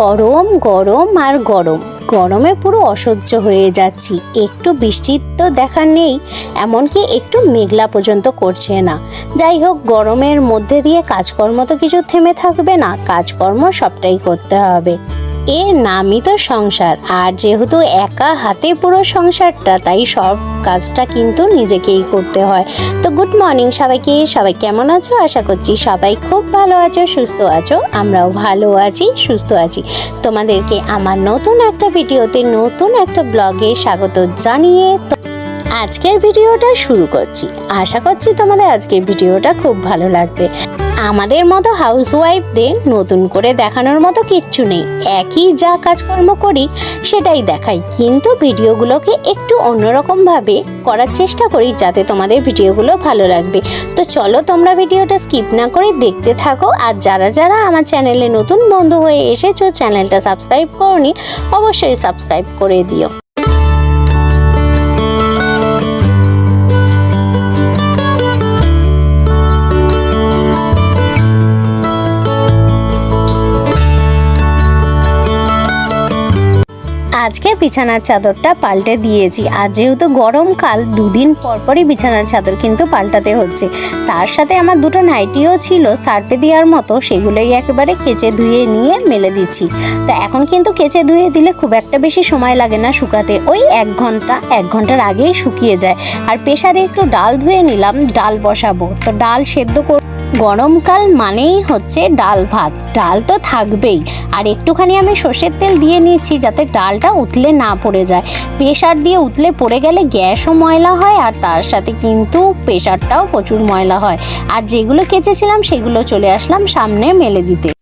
গরম গরম আর গরম। গরমে পুরো অসহ্য হয়ে যাচ্ছি। একটু বৃষ্টির তো দেখা নেই, এমনকি একটু মেঘলা পর্যন্ত করছে না। যাই হোক, গরমের মধ্যে দিয়ে কাজকর্ম তো কিছু থেমে থাকবে না। কাজকর্ম সবটাই করতে হবে। এর নামই তো সংসার। আর যেহেতু একা হাতে পুরো সংসারটা, তাই সব কাজটা কিন্তু নিজেকেই করতে হয়। তো গুড মর্নিং সবাইকে। সবাই কেমন আছো? আশা করছি সবাই খুব ভালো আছো, সুস্থ আছো। আমরাও ভালো আছি, সুস্থ আছি। তোমাদেরকে আমার নতুন একটা ভিডিওতে নতুন একটা ব্লগে স্বাগত জানিয়ে আজকের ভিডিওটা শুরু করছি। আশা করছি তোমাদের আজকের ভিডিওটা খুব ভালো লাগবে। আমাদের মতো হাউসওয়াইফদের নতুন করে দেখানোর মতো কিচ্ছু নেই। একই যা কাজকর্ম করি, সেটাই দেখাই। কিন্তু ভিডিওগুলোকে একটু অন্যরকমভাবে করার চেষ্টা করি যাতে তোমাদের ভিডিওগুলো ভালো লাগবে। তো চলো তোমরা ভিডিওটা স্কিপ না করে দেখতে থাকো। আর যারা যারা আমার চ্যানেলে নতুন বন্ধু হয়ে এসেছ, চ্যানেলটা সাবস্ক্রাইব করনি, অবশ্যই সাবস্ক্রাইব করে দিও। আজকে বিছানার চাদরটা পাল্টে দিয়েছি। আর যেহেতু গরমকাল দুদিন পরপরই বিছানার চাদর কিন্তু পাল্টাতে হচ্ছে। তার সাথে আমার দুটো নাইটিও ছিল সার্পে দেওয়ার মতো, সেগুলোই একেবারে কেচে ধুয়ে নিয়ে মেলে দিচ্ছি। তো এখন কিন্তু কেচে ধুয়ে দিলে খুব একটা বেশি সময় লাগে না শুকাতে। ওই এক ঘণ্টা, এক ঘণ্টার আগেই শুকিয়ে যায়। আর প্রেশারে একটু ডাল ধুয়ে নিলাম, ডাল বসাবো। তো ডাল সেদ্ধ করে গরমকাল মানেই হচ্ছে ডাল ভাত। ডাল তো থাকবেই। আর একটুখানি আমি সর্ষের তেল দিয়ে নিয়েছি যাতে ডালটা উতলে না পড়ে যায়। প্রেশার দিয়ে উতলে পড়ে গেলে গ্যাসও ময়লা হয় আর তার সাথে কিন্তু প্রেশারটাও প্রচুর ময়লা হয়। আর যেগুলো কেচেছিলাম সেগুলো চলে আসলাম সামনে মেলে দিতে।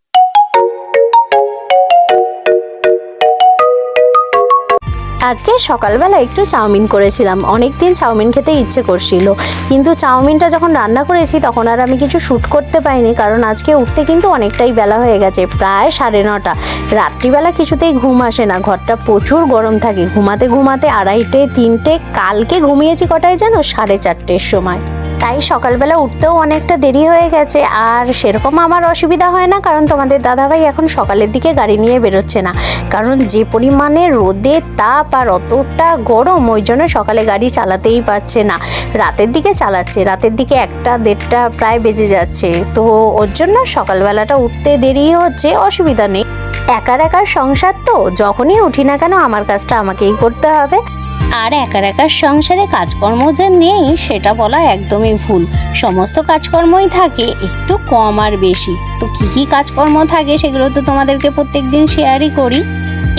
আজকে সকালবেলা একটু চাউমিন করেছিলাম। অনেক দিন চাউমিন খেতে ইচ্ছে করছিল। কিন্তু চাউমিনটা যখন রান্না করেছি, তখন আর আমি কিছু শ্যুট করতে পারিনি, কারণ আজকে উঠতে কিন্তু অনেকটাই বেলা হয়ে গেছে, প্রায় সাড়ে নটা। রাত্রিবেলা কিছুতেই ঘুম আসে না। ঘরটা প্রচুর গরম থাকে। ঘুমাতে ঘুমাতে আড়াইটে, তিনটে, কালকে ঘুমিয়েছি কটায় জানো? সাড়ে চারটের সময়। তাই সকালবেলা উঠতেও অনেকটা দেরি হয়ে গেছে। আর সেরকম আমার অসুবিধা হয় না, কারণ তোমাদের দাদাভাই এখন সকালের দিকে গাড়ি নিয়ে বেরোচ্ছে না। কারণ যে পরিমাণে রোদে তাপ আর অতটা গরম, ওই জন্য সকালে গাড়ি চালাতেই পারছে না। রাতের দিকে চালাচ্ছে, রাতের দিকে একটা দেড়টা প্রায় বেজে যাচ্ছে। তো ওর জন্য সকালবেলাটা উঠতে দেরি হচ্ছে, অসুবিধা নেই। একার একার সংসার তো, যখনই উঠি না কেন আমার কাজটা আমাকেই করতে হবে। আর একার একার সংসারে কাজকর্ম যে নেই, সেটা বলা একদমই ভুল। সমস্ত কাজকর্মই থাকে, একটু কম আর বেশি। তো কি কি কাজকর্ম থাকে, সেগুলো তো তোমাদেরকে প্রত্যেক দিন শেয়ারই করি।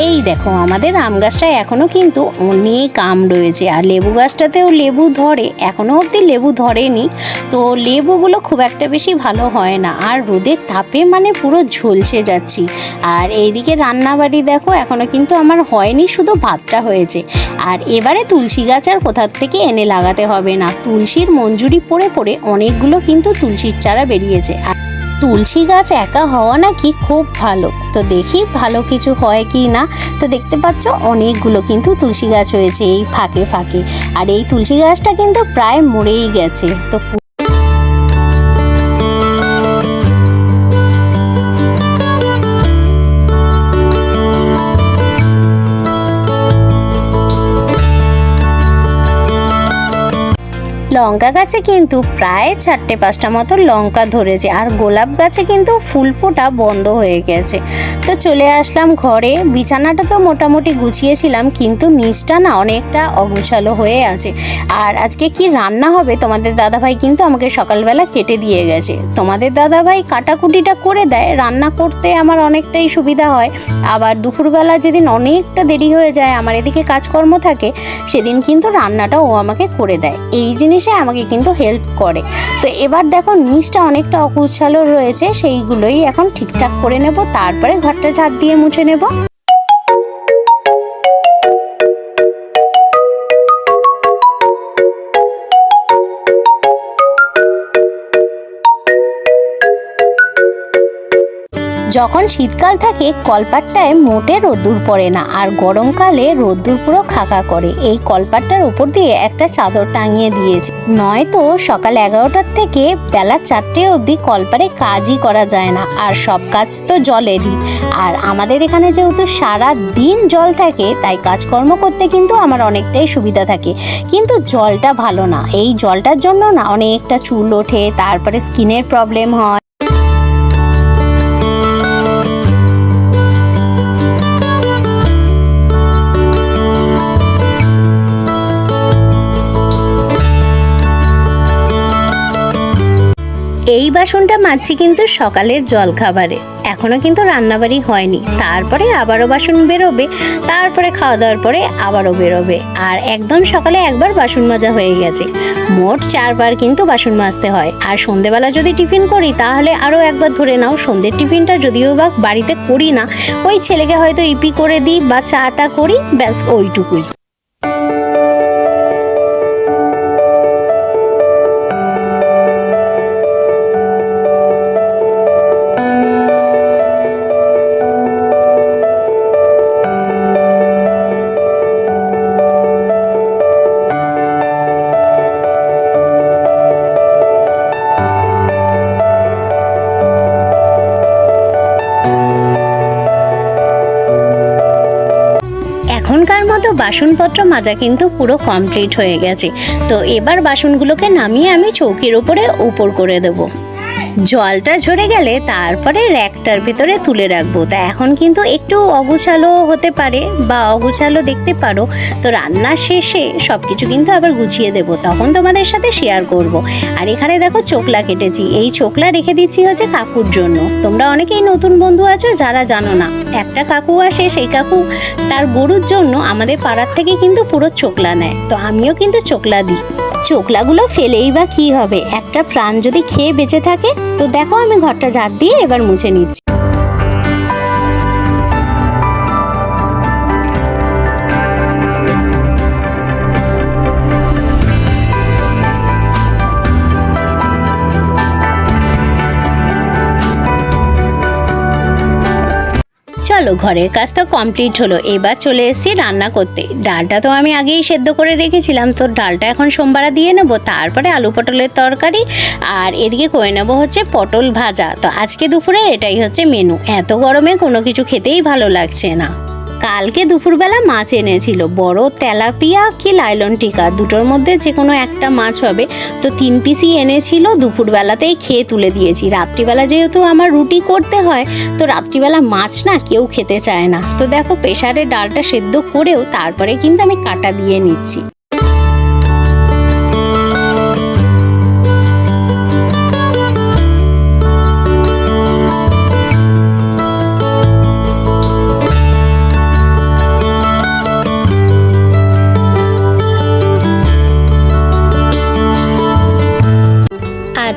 এই দেখো, আমাদের আম গাছটায় এখনও কিন্তু অনেক আম রয়েছে। আর লেবু গাছটাতেও লেবু ধরে এখনও অবধি লেবু ধরেনি। তো লেবুগুলো খুব একটা বেশি ভালো হয় না। আর রোদের তাপে মানে পুরো ঝলসে যাচ্ছি। আর এইদিকে রান্নাবাড়ি দেখো এখনও কিন্তু আমার হয়নি, শুধু ভাতটা হয়েছে। আর এবারে তুলসী গাছ আর কোথার থেকে এনে লাগাতে হবে না। তুলসীর মঞ্জুরি পড়ে পড়ে অনেকগুলো কিন্তু তুলসীর চারা বেরিয়েছে। আর তুলসী গাছ একা হওয়া নাকি খুব ভালো। তো দেখি ভালো কিছু হয় কি না। তো দেখতে পাচ্ছ অনেকগুলো কিন্তু তুলসী গাছ হয়েছে এই ফাঁকে ফাঁকে। আর এই তুলসী গাছটা কিন্তু প্রায় মরেই গেছে। তো লঙ্কা গাছে কিন্তু প্রায় চারটে পাঁচটা মতো লঙ্কা ধরেছে, আর গোলাপ গাছে কিন্তু ফুল ফোটা বন্ধ হয়ে গেছে। তো চলে আসলাম ঘরে। বিছানাটা তো মোটামুটি গুছিয়েছিলাম, কিন্তু নিচটা না অনেকটা অগুছালো হয়ে আছে। আর আজকে কি রান্না হবে? তোমাদের দাদাভাই কিন্তু আমাকে সকালবেলা কেটে দিয়ে গেছে। তোমাদের দাদাভাই কাটাকুটিটা করে দেয়। রান্না করতে আমার অনেকটাই সুবিধা হয়। আবার দুপুরবেলা যেদিন অনেকটা দেরি হয়ে যায়, আমার এদিকে কাজকর্ম থাকে, সেদিন কিন্তু রান্নাটা ও আমাকে করে দেয়। এই জিনিসে আমাকে কিন্তু হেল্প করে। তো এবার দেখো নিচটা অনেকটা অকুচালো রয়েছে, সেইগুলোই এখন ঠিকঠাক করে নেব, তারপরে ঘরটা ঝাড় দিয়ে মুছে নেব। যখন শীতকাল থাকে, কলপাটটায় মোটে রোদ্দুর পড়ে না আর গরমকালে রোদ্দুর পুরো খাকা করে। এই কলপাটটার উপর দিয়ে একটা চাদর টাঙিয়ে দিয়েছে। নয়তো সকাল এগারোটার থেকে বেলা চারটে অবধি কলপারে কাজই করা যায় না, আর সব কাজ তো জলেরই। আর আমাদের এখানে যেহেতু সারা দিন জল থাকে, তাই কাজকর্ম করতে কিন্তু আমার অনেকটাই সুবিধা থাকে। কিন্তু জলটা ভালো না। এই জলটার জন্য না অনেকটা চুল ওঠে, তারপরে স্কিনের প্রবলেম হয় এই বাসনটা মাজছি কিন্তু সকালের জল খাবারে এখনও কিন্তু রান্নাবাড়ি হয়নি। তারপরে আবারও বাসন বেরোবে, তারপরে খাওয়া দাওয়ার পরে আবারও বেরোবে। আর একদম সকালে একবার বাসন মাজা হয়ে গেছে। মোট চারবার কিন্তু বাসন মাজতে হয়। আর সন্ধেবেলা যদি টিফিন করি, তাহলে আরও একবার ধরে নাও, সন্ধ্যের টিফিনটা যদিও বা বাড়িতে করি না, ওই ছেলেকে হয়তো ইপি করে দিই বা চাটা করি, ব্যাস ওইটুকুই। বাসনপত্র মাজা কিন্তু পুরো কমপ্লিট হয়ে গেছে। তো এবার বাসনগুলোকে নামিয়ে আমি চৌকির উপরে উপর করে দেবো। জলটা ঝরে গেলে তারপরে র্যাকটার ভিতরে তুলে রাখব। তা এখন কিন্তু একটু অগুছালো হতে পারে বা অগুছালো দেখতে পারো। তো রান্না শেষে সব কিছু কিন্তু আবার গুছিয়ে দেবো। তখন তোমাদের সাথে শেয়ার করব। আর এখানে দেখো চোকলা কেটেছি। এই চোকলা রেখে দিচ্ছি হচ্ছে কাকুর জন্য। তোমরা অনেকেই নতুন বন্ধু আছো, যারা জানো না। একটা কাকু আসে, সেই কাকু তার গরুর জন্য আমাদের পাড়ার থেকে কিন্তু পুরো চোকলা নেয়। তো আমিও কিন্তু চোকলা দিই। চোকলাগুলো ফেলেই বা কি হবে? একটা প্রাণ যদি খেয়ে বেঁচে থাকে, তো দেখো আমি ঘরটা জাত দিয়ে এবার মুছে নিচ্ছি। চলো ঘরের কাজ তো কমপ্লিট হলো। এবার চলে এসেছি রান্না করতে। ডালটা তো আমি আগেই সেদ্ধ করে রেখেছিলাম, তো ডালটা এখন সোমবারা দিয়ে নেব। তারপরে আলু পটলের তরকারি, আর এদিকে করে নেব হচ্ছে পটল ভাজা। তো আজকে দুপুরে এটাই হচ্ছে মেনু এত গরমে কোনো কিছু খেতেই ভালো লাগছে না। কালকে দুপুরবেলা মাছ এনেছিল। বড় তেলাপিয়া কি লাইলন টিকা? দুটোর মধ্যে যে কোনো একটা মাছ হবে। তো তিন পিসই এনেছিল, দুপুরবেলাতেই খেয়ে তুলে দিয়েছি। রাত্রিবেলা যেহেতু আমার রুটি করতে হয়, তো রাত্রিবেলা মাছ না কেউ খেতে চায় না। তো দেখো প্রেশারে ডালটা সেদ্ধ করেও তারপরে কিন্তু আমি কাটা দিয়ে নিচ্ছি।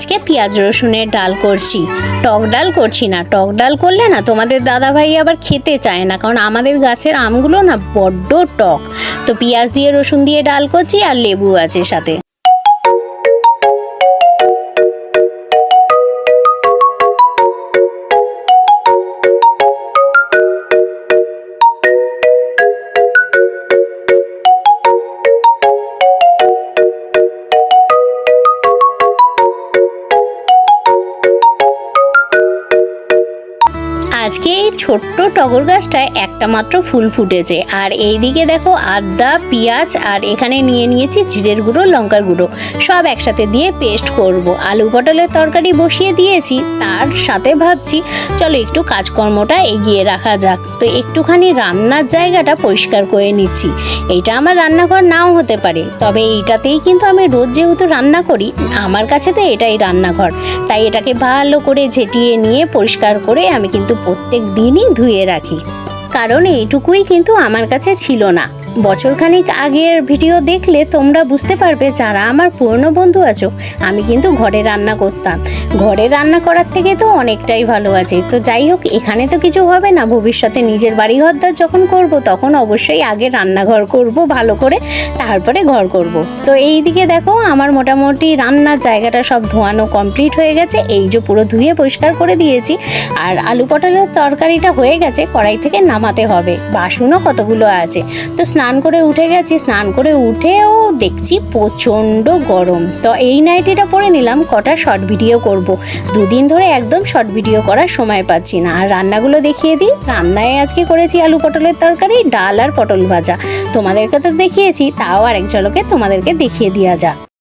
আজকে পেঁয়াজ রসুনের ডাল করছি। টক ডাল করছি না। টক ডাল করলে না তোমাদের দাদা ভাই আবার খেতে চায় না। কারণ আমাদের গাছের আমগুলো না বড্ড টক। তো পেঁয়াজ দিয়ে রসুন দিয়ে ডাল করছি আর লেবু আছে সাথে। আজকে এই ছোট্ট টগর গাছটায় একটা মাত্র ফুল ফুটেছে। আর এইদিকে দেখো আদা, পেঁয়াজ আর এখানে নিয়ে নিয়েছি জিরের গুঁড়ো, লঙ্কার গুঁড়ো। সব একসাথে দিয়ে পেস্ট করব। আলু পটলের তরকারি বসিয়ে দিয়েছি, তার সাথে ভাবছি, চলো একটু কাজকর্মটা এগিয়ে রাখা যাক। তো একটুখানি রান্নার জায়গাটা পরিষ্কার করে নিচ্ছি। এইটা আমার রান্নাঘর নাও হতে পারে, তবে এইটাতেই কিন্তু আমি রোজ যেহেতু রান্না করি, আমার কাছে তো এটাই রান্নাঘর। তাই এটাকে ভালো করে ঝেটিয়ে নিয়ে পরিষ্কার করে আমি কিন্তু প্রত্যেক দিনই ধুয়ে রাখি। কারণ এইটুকুই কিন্তু আমার কাছে ছিল না। বছরখানিক আগের ভিডিও দেখলে তোমরা বুঝতে পারবে যারা আমার পুরনো বন্ধু আছো, আমি কিন্তু ঘরে রান্না করতাম। ঘরে রান্না করার থেকে তো অনেকটাই ভালো আছে। তো যাই হোক, এখানে তো কিছু হবে না। ভবিষ্যতে নিজের বাড়ি ঘরদার যখন করব, তখন অবশ্যই আগে রান্নাঘর করব, ভালো করে তারপরে ঘর করব। তো এই দিকে দেখো, আমার মোটামুটি রান্নার জায়গাটা সব ধোয়ানো কমপ্লিট হয়ে গেছে। এই যে পুরো ধুয়ে পরিষ্কার করে দিয়েছি। আর আলু পটলের তরকারিটা হয়ে গেছে, কড়াই থেকে নামাতে হবে। বাসনও কতগুলো আছে। তো স্নান করে উঠে গেছি, স্নান করে উঠেও দেখছি প্রচণ্ড গরম। তো এই নাইটিটা পরে নিলাম, কটা শর্ট ভিডিও করব। দুদিন ধরে একদম শর্ট ভিডিও করার সময় পাচ্ছি না। আর রান্নাগুলো দেখিয়ে দিই। রান্নায় আজকে করেছি আলু পটলের তরকারি, ডাল আর পটল ভাজা। তোমাদেরকে তো দেখিয়েছি, তাও আরেক ঝলকে তোমাদেরকে দেখিয়ে দেওয়া যাক।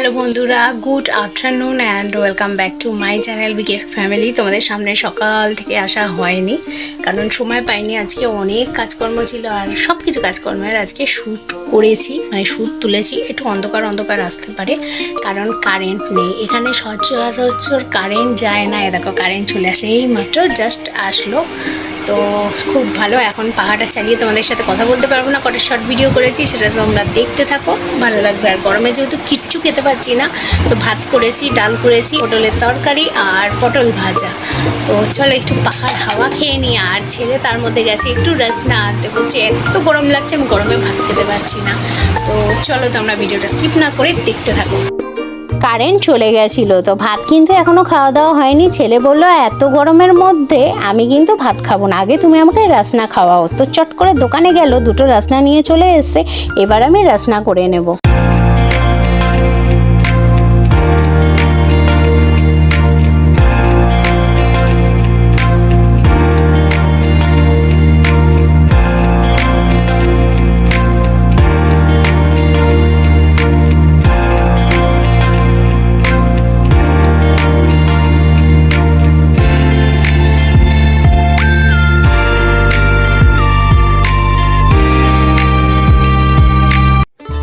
হ্যালো বন্ধুরা, good afternoon and welcome back to my channel BK family. তোমাদের সামনে সকাল থেকে আসা হয়নি, কারণ সময় পাইনি। আজকে অনেক কাজকর্ম ছিল আর সব কিছু কাজকর্মের আজকে শ্যুট করেছি মানে শ্যুট তুলেছি। একটু অন্ধকার অন্ধকার আসতে পারে, কারণ কারেন্ট নেই। এখানে সচরাচর কারেন্ট যায় না। দেখো, কারেন্ট চলে আসে এই মাত্র জাস্ট আসলো। তো খুব ভালো, এখন পাহাড়টা চালিয়ে তোমাদের সাথে কথা বলতে পারব না। কটা শর্ট ভিডিও করেছি, সেটা তোমরা দেখতে থাকো। ভালো লাগবে আর গরমে যেহেতু কিচ্ছু খেতে পারছি না। তো ভাত করেছি, ডাল করেছি, পটলের তরকারি আর পটল ভাজা। তো চলো একটু পাহাড় হাওয়া খেয়ে নিই, আর ছেলে তার মধ্যে গেছে একটু রাসনা আনতে বলছে এত গরম লাগছে, আমি গরমে ভাত খেতে পারছি না। তো চলো তোমরা ভিডিওটা স্কিপ না করে দেখতে থাকো। কারেন্ট চলে গেছিল, তো ভাত কিন্তু এখনও খাওয়া দাওয়া হয়নি। ছেলে বলল, এত গরমের মধ্যে আমি কিন্তু ভাত খাব না। আগে তুমি আমাকে রাসনা খাওয়াও। তো চট করে দোকানে গেল, দুটো রাসনা নিয়ে চলে এসছে। এবার আমি রাসনা করে নেব।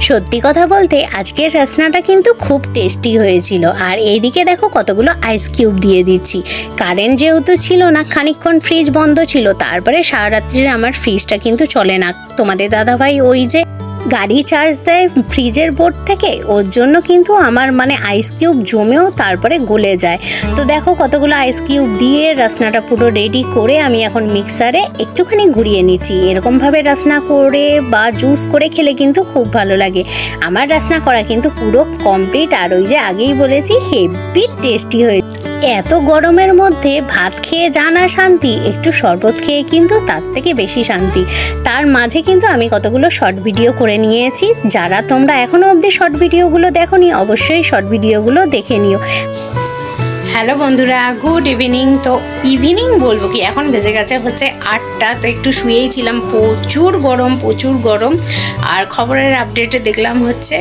সত্যি কথা বলতে আজকের রাসনাটা কিন্তু খুব টেস্টি হয়েছিল। আর এইদিকে দেখো কতগুলো আইস কিউব দিয়ে দিচ্ছি। কারেন্ট যেহেতু ছিল না, খানিকক্ষণ ফ্রিজ বন্ধ ছিল, তারপরে সারা রাত্রির আমার ফ্রিজটা কিন্তু চলে না। তোমাদের দাদাভাই ওই যে গাড়ি চার্জ দেয় ফ্রিজের বোর্ড থেকে, ওর জন্য কিন্তু আমার মানে আইস কিউব জমেও তারপরে গলে যায়। তো দেখো কতগুলো আইস কিউব দিয়ে রাসনাটা পুরো রেডি করে আমি এখন মিক্সারে একটুখানি ঘুরিয়ে নিচ্ছি। এরকমভাবে রাসনা করে বা জুস করে খেলে কিন্তু খুব ভালো লাগে। আমার রাসনা করা কিন্তু পুরো কমপ্লিট আর ওই যে আগেই বলেছি হেভি টেস্টি হয়েছে এত গরমের মধ্যে ভাত খেয়ে জানা শান্তি, একটু শরবত খেয়ে কিন্তু তার থেকে বেশি শান্তি। তার মাঝে কিন্তু আমি কতগুলো শর্ট ভিডিও করে নিয়েছি। যারা তোমরা এখনও অবধি শর্ট ভিডিওগুলো দেখো অবশ্যই শর্ট ভিডিওগুলো দেখে নিও। হ্যালো বন্ধুরা, গুড ইভিনিং। তো ইভিনিং বলব কি, এখন বেজে গেছে হচ্ছে আটটা, তো একটু শুয়েই ছিলাম। প্রচুর গরম প্রচুর গরম। আর খবরের আপডেটে দেখলাম হচ্ছে,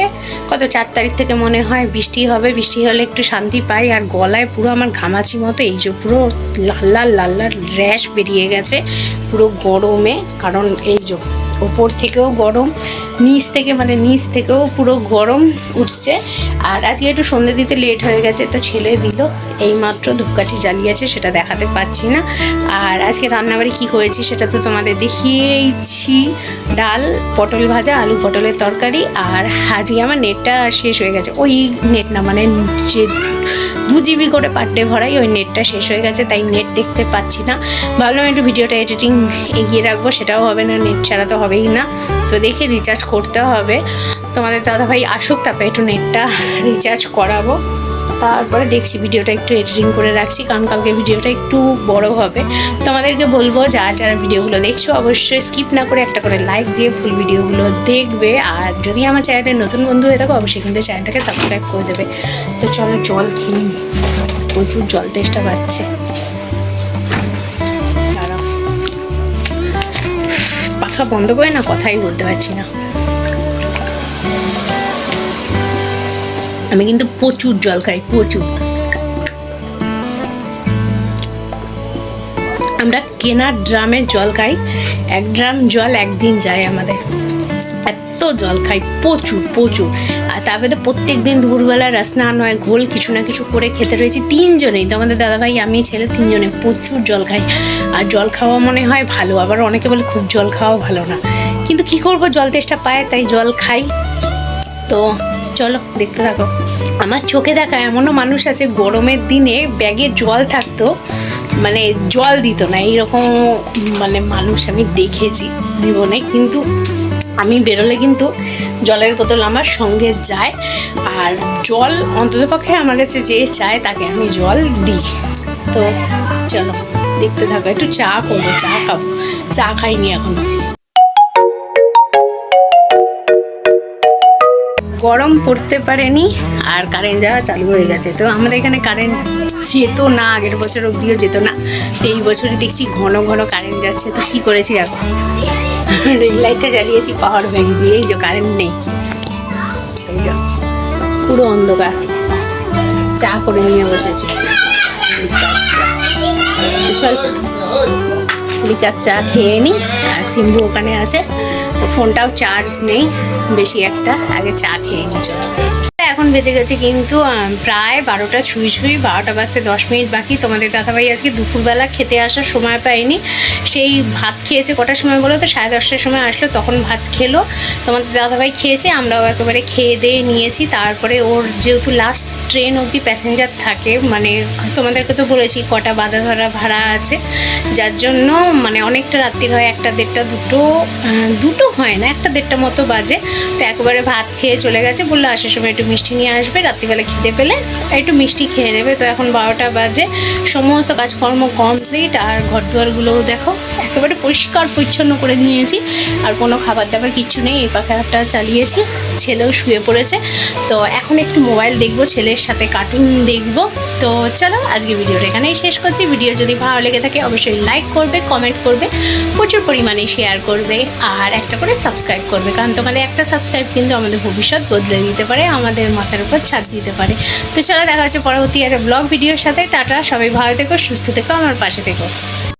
কত চার তারিখ থেকে মনে হয় বৃষ্টি হবে, বৃষ্টি হলে একটু শান্তি পাই। আর গলায় পুরো আমার ঘামাচি মতো, এই যে পুরো লাল লাল লাল লাল র্যাশ বেরিয়ে গেছে, পুরো গরমে। কারণ এই যে, ওপর থেকেও গরম নিচ থেকে মানে নিচ থেকেও পুরো গরম উঠছে। আর আজকে একটু সন্ধে দিতে লেট হয়ে গেছে, তো ছেলে দিল। এইমাত্র ধূপকাঠি জ্বালিয়েছে, সেটা দেখাতে পাচ্ছি না। আর আজকে রান্নাবাড়ি কী হয়েছে, সেটা তো তোমাদের দেখিয়েইছি ডাল, পটল ভাজা, আলু পটলের তরকারি। আর আজকে আমার নেটটা শেষ হয়ে গেছে। ওই নেট না মানে যে দু জিবি করে পার ডে ভরাই, ওই নেটটা শেষ হয়ে গেছে, তাই নেট দেখতে পাচ্ছি না। ভাবলাম একটু ভিডিওটা এডিটিং এগিয়ে রাখব, সেটাও হবে না নেট ছাড়া তো হবেই না। তো দেখে রিচার্জ করতে হবে। তোমাদের দাদাভাই আসুক, তারপরে একটু নেটটা রিচার্জ করাবো। তারপরে দেখছি ভিডিওটা একটু এডিটিং করে রাখছি, কারণ কালকে ভিডিওটা একটু বড় হবে। তোমাদেরকে বলব, যারা যারা ভিডিওগুলো দেখছ, অবশ্যই স্কিপ না করে একটা করে লাইক দিয়ে ফুল ভিডিওগুলো দেখবে। আর যদি আমার চ্যানেলে নতুন বন্ধু হয়ে থাকো, অবশ্যই কিন্তু চ্যানেলটাকে সাবস্ক্রাইব করে দেবে। তো চলো জল খেয়ে প্রচুর জল তেষ্টা পাচ্ছে। পাখা বন্ধ করে না? কথাই বলতে পারছি না। আমি কিন্তু প্রচুর জল খাই, প্রচুর। আমরা কেনার ড্রামের জল খাই, এক ড্রাম জল একদিন যায় আমাদের। এত জল খাই, প্রচুর প্রচুর। আর তারপরে তো প্রত্যেক দিন দুপুরবেলা স্নান হয়, ঘোল কিছু না কিছু করে খেতে রয়েছি তিনজনেই। তো আমাদের দাদাভাই, আমি, ছেলে তিনজনে প্রচুর জল খাই। আর জল খাওয়া মনে হয় ভালো, আবার অনেকে বলে খুব জল খাওয়া ভালো না। কিন্তু কি করব, জল তেষ্টা পায়, তাই জল খাই। তো চলো, দেখতে থাকো। আমার চোখে দেখা এমনও মানুষ আছে, গরমের দিনে ব্যাগে জল থাকতো মানে জল দিত না, এইরকম মানে মানুষ আমি দেখেছি জীবনে। কিন্তু আমি বেরোলে কিন্তু জলের বোতল আমার সঙ্গে যায়, আর জল অন্ততপক্ষে আমার কাছে যে চায়, তাকে আমি জল দিই। তো চলো, দেখতে থাকো, একটু চা করব, চা খাব, চা খাইনি এখনও। গরম পড়তে পারেনি আর কারেন্ট যাওয়া চালু হয়ে গেছে। তো আমাদের এখানে কারেন্ট যেত না, আগের বছর অবধিও যেত না। তো এই বছরই দেখছি ঘন ঘন কারেন্ট যাচ্ছে। তো কী করেছি এখন? রেল লাইটটা জ্বালিয়েছি পাওয়ার ব্যাংক দিয়ে। এই যে কারেন্ট নেই। এই যে পুরো অন্ধকার। চা করে নিয়ে বসেছি। চল, লিকার চা খেয়ে নিই আর সিম্বু ওখানে আছে। ফোনটাও চার্জ নেই বেশি একটা আগে চা খেয়ে নিই এখন বেজে গেছে কিন্তু প্রায় বারোটা ছুঁই ছুঁই বারোটা বাজতে দশ মিনিট বাকি। তোমাদের দাদাভাই আজকে দুপুরবেলা খেতে আসার সময় পায়নি। সেই ভাত খেয়েছে কটার সময় বলো তো? সাড়ে দশটার সময় আসলো, তখন ভাত খেলো। তোমাদের দাদাভাই খেয়েছে, আমরাও একেবারে খেয়ে দিয়ে নিয়েছি। তারপরে ওর যেহেতু লাস্ট ট্রেন অবধি প্যাসেঞ্জার থাকে মানে তোমাদেরকে তো বলেছি কটা বাধা ধরা ভাড়া আছে। যার জন্য মানে অনেকটা রাত্রির হয়, একটা দেড়টা দুটো দুটো হয় না, একটা দেড়টা মতো বাজে। তো একবারে ভাত খেয়ে চলে গেছে, বলল আসার সময় একটু মিষ্টি নিয়ে আসবে, রাত্রিবেলা খিদে পেলে একটু মিষ্টি খেয়ে নেবে। তো এখন বারোটা বাজে, সমস্ত কাজকর্ম কমপ্লিট আর ঘর দুয়ারগুলোও দেখো, একেবারে পরিষ্কার পরিচ্ছন্ন করে নিয়েছি। আর কোনো খাবার দাবার কিচ্ছু নেই, এই পাখাটা চালিয়েছি, ছেলেও শুয়ে পড়েছে। তো এখন একটু মোবাইল দেখব, ছেলের সাথে কার্টুন দেখব। তো চলো আজকে ভিডিওটা এখানেই শেষ করছি। ভিডিও যদি ভালো লেগে থাকে, অবশ্যই লাইক করবে কমেন্ট করবে, প্রচুর পরিমাণে শেয়ার করবে, আর একটা করে সাবস্ক্রাইব করবে, কারণ তোমাদের একটা সাবস্ক্রাইব কিন্তু আমাদের ভবিষ্যৎ বদলে দিতে পারে, আমাদের মাথার উপর ছাদ দিতে পারে। তো চলো দেখা হচ্ছে পরবর্তী একটা ব্লগ ভিডিওর সাথে। টাটা, সবাই ভালো থেকো, সুস্থ থেকো, আমার পাশে থেকো।